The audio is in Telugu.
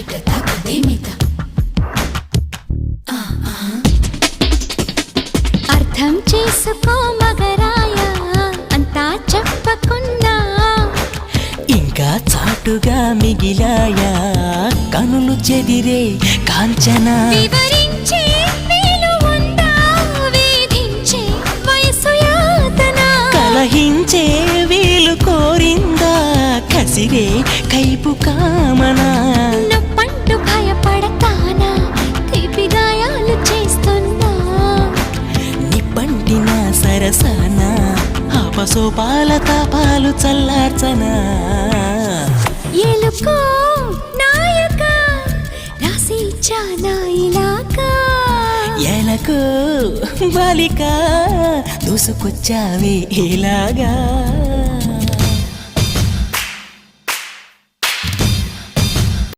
తాకిట తాకదేమిత అర్థం చేసుకో మగరాయ అంతా చెప్పకున్నా ఇంకా చాటుగా మిగిలాయా కనులు చెదిరే కాంచనా వివరించే వీలు ఉందా కలహించే వీలు కోరిందా కసిరే కైపు కామనా అపసోపాల తాపాలు చల్లార్చనా? ఎలుకో నాయక రాసి చానా ఇలాగా ఎలకు బాలిక దూసుకొచ్చావే ఇలాగా.